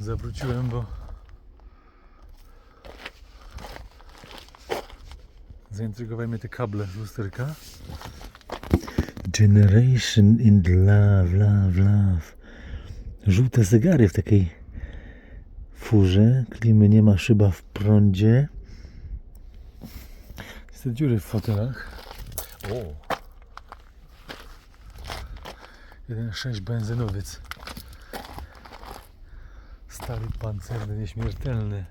Zawróciłem, bo zaintrygowały mnie te kable z lusterka. Generation in love, love, love. Żółte zegary w takiej furze. Klimy nie ma, szyba w prądzie. Te dziury w fotelach. O! 1.6 benzynowiec. Stary pancerny, nieśmiertelny.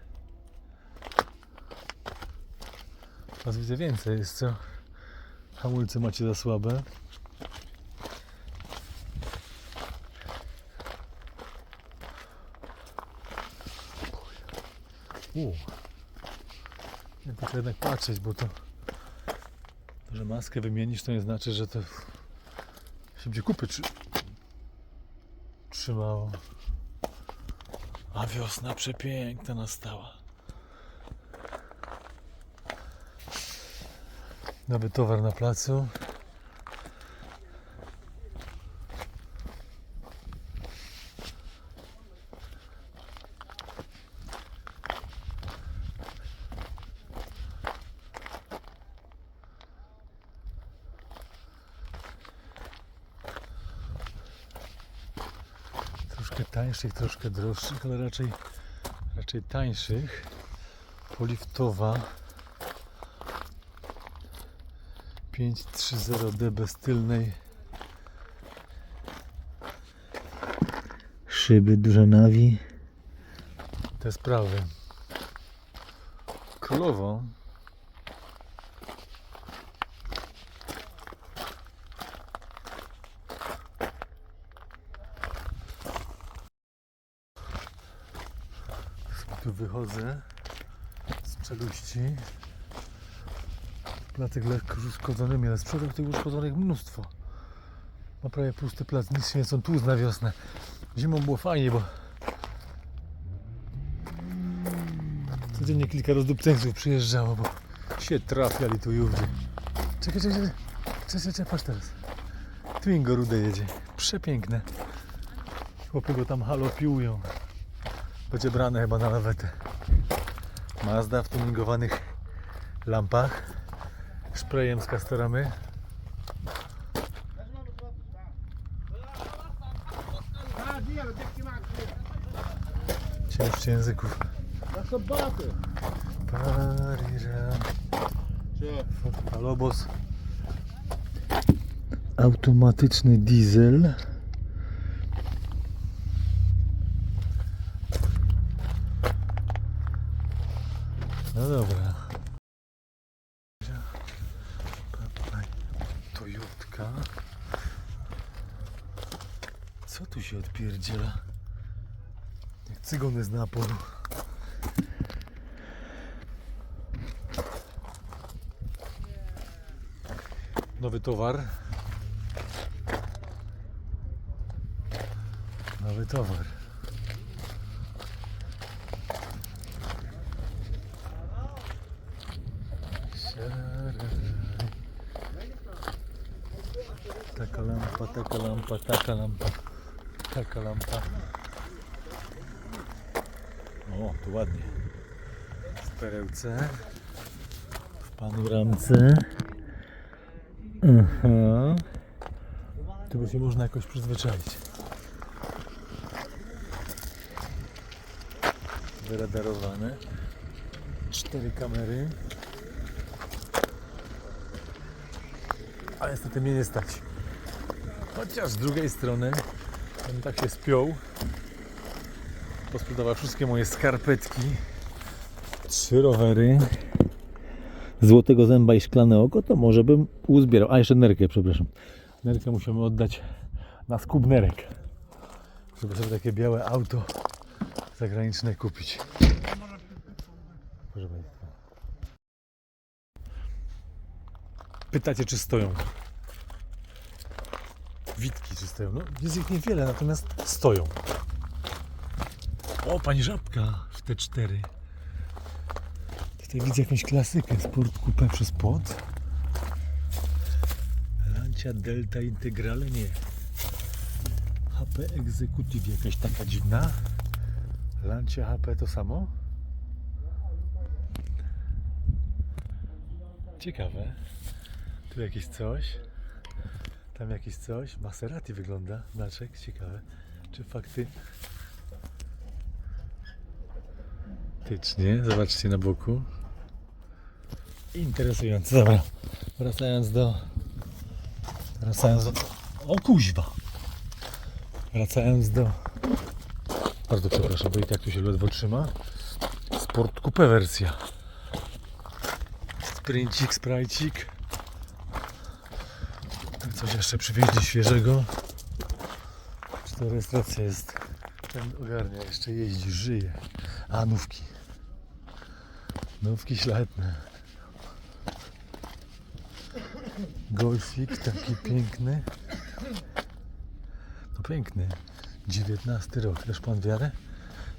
Was widzę więcej jest co? Hamulce macie za słabe. U. Ja tylko jednak patrzeć, bo to, to, że maskę wymienisz, to nie znaczy, że to się będzie kupy trzy, trzymało. A wiosna przepiękna nastała. Nowy towar na placu. Troszkę tańszych, troszkę droższych, ale raczej, raczej tańszych. Poliftowa 530D bez tylnej szyby, dużo nawi. Te sprawy. Królowo. Tu wychodzę z czeluści. Placek lekko już uszkodzonymi, ale z przodu tych uszkodzonych mnóstwo. Ma prawie pusty plac, nic się nie są tłust na wiosnę. Zimą było fajnie, bo codziennie kilka rozdupceńców przyjeżdżało, bo się trafiali tu i ówdzie. Czekaj, czekaj, czekaj, czekaj, czekaj, patrz teraz. Twingo rude jedzie, przepiękne. Chłopy go tam halopiują. Będzie chyba na lawetę. Mazda w tuningowanych lampach. Sprayem z Castoramy. Cięższy języków. Na sobotę. Parira. Co? Alobos. Automatyczny diesel. No dobra. Toyotka. Co tu się odpierdziela? Jak cygony z naporu. Nowy towar. Nowy towar. Taka lampa, taka lampa, taka lampa, taka lampa. O, tu ładnie. W perełce, w panoramce. Aha. Tylko się można jakoś przyzwyczaić. Wyradarowane. Cztery kamery. Ale niestety mnie nie stać. Chociaż z drugiej strony ten tak się spiął. Posprzedawał wszystkie moje skarpetki. Trzy rowery złotego zęba i szklane oko, to może bym uzbierał. A jeszcze nerkę, przepraszam. Nerkę musimy oddać na skup nerek. Żeby sobie takie białe auto zagraniczne kupić. Proszę Państwa. Pytacie, czy stoją? Witki, czy stoją? No, jest ich niewiele, natomiast stoją. O, pani żabka w te cztery. Tutaj widzę jakąś klasykę. Sport Coupe przez płot. Lancia Delta Integrale nie. HP Executive jakaś taka dziwna. Lancia HP to samo? Ciekawe. Tu jakieś coś. Tam jakieś coś. Maserati wygląda. Znaczek. Ciekawe. Czy fakty... Tycznie. Zobaczcie na boku. Interesujące. Dobra. Wracając do... Wracając do... O kuźwa! Wracając do... Bardzo przepraszam, bo i tak tu się ledwo trzyma. Sport Coupe wersja. Sprincik, sprajcik. Coś jeszcze przywieźli świeżego. Czy to rejestracja jest? Ten ogarnia, jeszcze jeździ, żyje. A, nówki. Nówki szlachetne. Golfik taki piękny. No piękny. 19 rok. Też pan wiarę?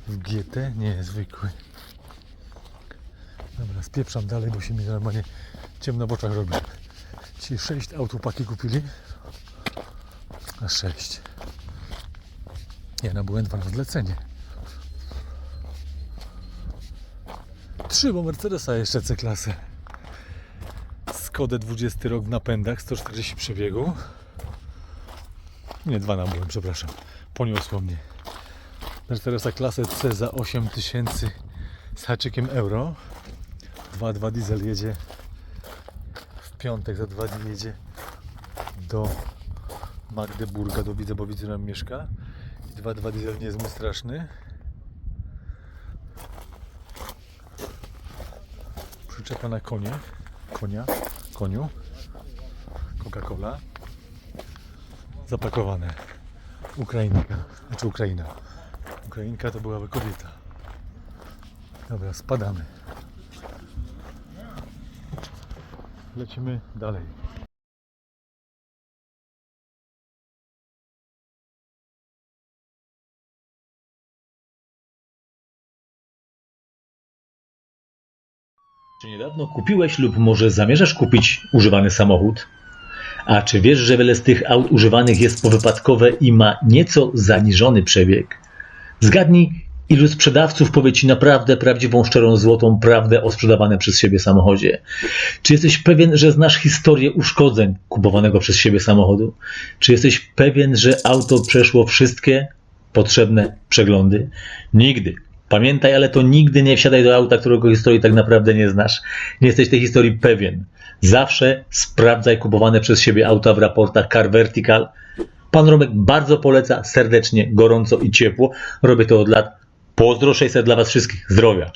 W GT? Nie, zwykły. Dobra, spieprzam dalej, bo się mi normalnie ciemno w oczach robi. Ci 6 autopaki kupili. A 6. Nie, no byłem dwa na zlecenie. Trzy, bo Mercedesa jeszcze C-klasę. Skodę 20 rok w napędach, 140 przebiegu. Nie, dwa nabyłem, przepraszam. Poniosło mnie. Mercedesa klasę C za 8000 z haczykiem euro. 2.2 diesel jedzie piątek za dwa dni jedzie do Magdeburga, do Widza, bo Widz tam mieszka. I 2.2 diesel nie jest mu straszny. Przyczepa na konie. Konia. Koniu. Coca-Cola. Zapakowane. Ukrainka. Znaczy Ukraina. Ukrainka to byłaby kobieta. Dobra, spadamy. Lecimy dalej. Czy niedawno kupiłeś lub może zamierzasz kupić używany samochód? A czy wiesz, że wiele z tych aut używanych jest powypadkowe i ma nieco zaniżony przebieg? Zgadnij, ilu sprzedawców powie Ci naprawdę prawdziwą, szczerą, złotą prawdę o sprzedawanym przez siebie samochodzie? Czy jesteś pewien, że znasz historię uszkodzeń kupowanego przez siebie samochodu? Czy jesteś pewien, że auto przeszło wszystkie potrzebne przeglądy? Nigdy. Pamiętaj, ale to nigdy nie wsiadaj do auta, którego historii tak naprawdę nie znasz. Nie jesteś tej historii pewien. Zawsze sprawdzaj kupowane przez siebie auta w raportach Car Vertical. Pan Romek bardzo poleca, serdecznie, gorąco i ciepło. Robię to od lat. Pozdro 600 dla Was wszystkich. Zdrowia.